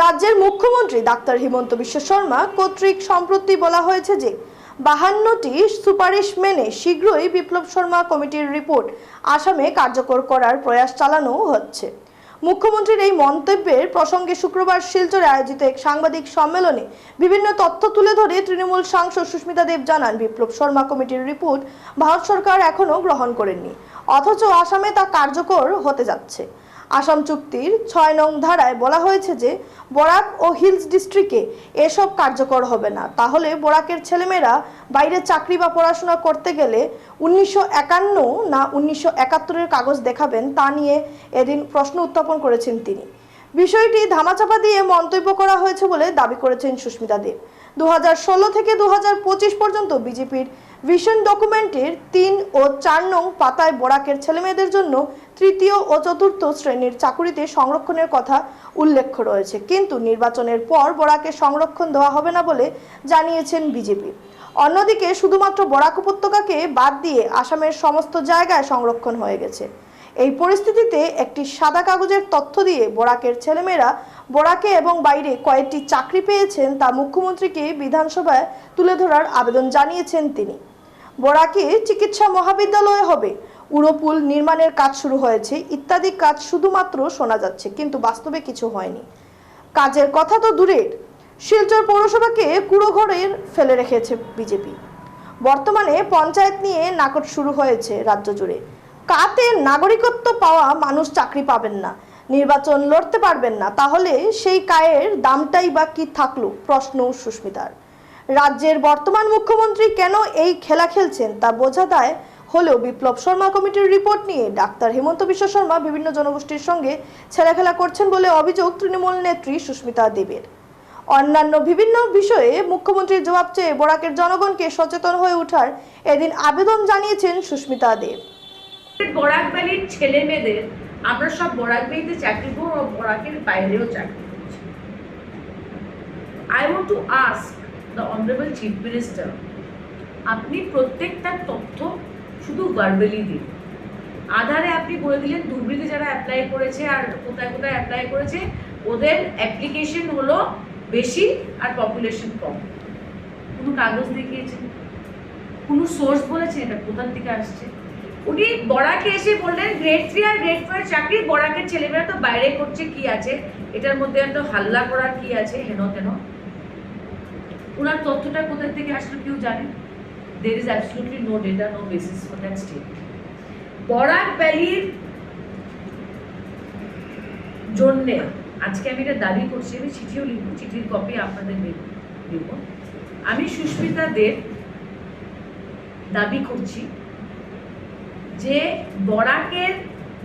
রাজ্যের মুখ্যমন্ত্রী ডাক্তার হিমন্ত বিশ্ব শর্মা কর্তৃক সম্প্রতি বলা হয়েছে যে বাহান্নটি সুপারিশ মেনে শীঘ্রই বিপ্লব শর্মা কমিটির রিপোর্ট আসামে কার্যকর করার প্রয়াস চালানো হচ্ছে। মুখ্যমন্ত্রীর এই মন্তব্যের প্রসঙ্গে শুক্রবার শিলচরে আয়োজিত এক সাংবাদিক সম্মেলনে বিভিন্ন তথ্য তুলে ধরে তৃণমূল সাংসদ সুস্মিতা দেব জানান, বিপ্লব শর্মা কমিটির রিপোর্ট ভারত সরকার এখনও গ্রহণ করেননি, অথচ আসামে তা কার্যকর হতে যাচ্ছে। আসাম চুক্তির ছয় নং ধারায় বলা হয়েছে যে, বরাক ও হিলস ডিস্ট্রিক্টে এসব কার্যকর হবে না। তাহলে বরাকের ছেলেমেয়েরা বাইরে চাকরি বা পড়াশোনা করতে গেলে উনিশশো একান্ন না উনিশশো একাত্তরের কাগজ দেখাবেন তা নিয়ে এদিন প্রশ্ন উত্থাপন করেছেন তিনি। বিষয়টি ধামাচাপা দিয়ে মন্তব্য করা হয়েছে বলে দাবি করেছেন সুস্মিতা দেব। দু হাজার ষোলো থেকে দু হাজার পঁচিশ পর্যন্ত বিজেপির ভিশন ডকুমেন্টের তিন ও চার নং পাতায় বরাকের ছেলেমেয়েদের জন্য তৃতীয় ও চতুর্থ শ্রেণির চাকুরিতে সংরক্ষণের কথা উল্লেখ রয়েছে। কিন্তু নির্বাচনের পর বরাকে সংরক্ষণ দেওয়া হবে না বলে জানিয়েছেন বিজেপি। অন্যদিকে শুধুমাত্র বরাক উপত্যকাকে বাদ দিয়ে আসামের সমস্ত জায়গায় সংরক্ষণ হয়ে গেছে। এই পরিস্থিতিতে একটি সাদা কাগজের তথ্য দিয়ে বরাকের ছেলেমেয়েরা বরাকে এবং বাইরে কয়েকটি চাকরি পেয়েছেন তা মুখ্যমন্ত্রীকে বিধানসভায় তুলে ধরার আবেদন জানিয়েছেন তিনি। বরাকে চিকিৎসা মহাবিদ্যালয় হবে। উড়োপুল নির্মাণের কাজ শুরু হয়েছে, ইত্যাদি কাজ শুধুমাত্র শোনা যাচ্ছে, কিন্তু বাস্তবে কিছু হয়নি। কাজের কথা তো দূরের। শিলচর পৌরসভাকে কুড়ো ঘরের ফেলে রেখেছে বিজেপি। বর্তমানে পঞ্চায়েত নিয়ে নাকট শুরু হয়েছে রাজ্য জুড়ে। কাতে নাগরিকত্ব পাওয়া মানুষ চাকরি পাবেন না, নির্বাচন লড়তে পারবেন না, তাহলে সেই কায়ের দামটাই বা কি থাকল? প্রশ্ন সুস্মিতার। রাজ্যের বর্তমান মুখ্যমন্ত্রী কেন এই খেলা খেলছেন তা বোঝা দেয় হলেও বিপ্লব শর্মা কমিটির রিপোর্ট নিয়ে ডাক্তার হেমন্ত বিশ্ব শর্মা বিভিন্ন জনগোষ্ঠীর সঙ্গে ছেলেখেলা করছেন বলে অভিযোগ তৃণমূল নেত্রী সুস্মিতা দেবের। অন্যান্য বিভিন্ন বিষয়ে মুখ্যমন্ত্রীর জবাব চেয়ে বরাকের জনগণকে সচেতন হয়ে ওঠার এদিন আবেদন জানিয়েছেন সুস্মিতা দেব। বরাক ছেলে মেয়েদের আমরা সব বরাক চাকরি করব, বরাকের বাইরেও চাকরি করছি। I want to ask the honourable chief minister আপনি প্রত্যেকটা তথ্য শুধু ভার্বালি দিন। আধারে আপনি বলে দিলেন দুর্বৃত্তি যারা অ্যাপ্লাই করেছে আর কোথায় কোথায় অ্যাপ্লাই করেছে, ওদের অ্যাপ্লিকেশন হলো বেশি আর পপুলেশন কম। কোনো কাগজ দেখিয়েছেন? কোনো সোর্স বলেছে এটা কোথার থেকে আসছে? উনি বরাকে এসে বললেন গ্রেড থ্রি আর গ্রেড ফোর চাকরি, বরাকের ছেলেমেয়েরা তো বাইরে করছে, কি আছে? এটার মধ্যে এত হাল্লা করার কি আছে? হেন তেন। ওনার তথ্যটা কোথা থেকে আসলো কেউ জানে? There is absolutely no data no basis for that statement Barak ভ্যালির জন্যে আজকে আমি এটা দাবি করছি, আমি চিঠিও লিখব, চিঠির কপি আপনাদের দেব আমি সুস্মিতা দেব দাবি করছি যে বরাকের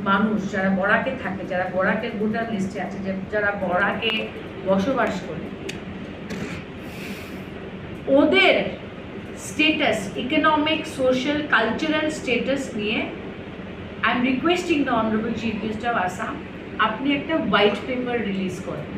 মানুষ, যারা বরাকে থাকে, যারা বরাকের ভোটার লিস্টে আছে, যারা বরাকে বসবাস করে ওদের status economic social cultural status নিয়ে I am requesting the honourable chief minister of Assam আপনি একটা হোয়াইট পেপার রিলিজ করেন।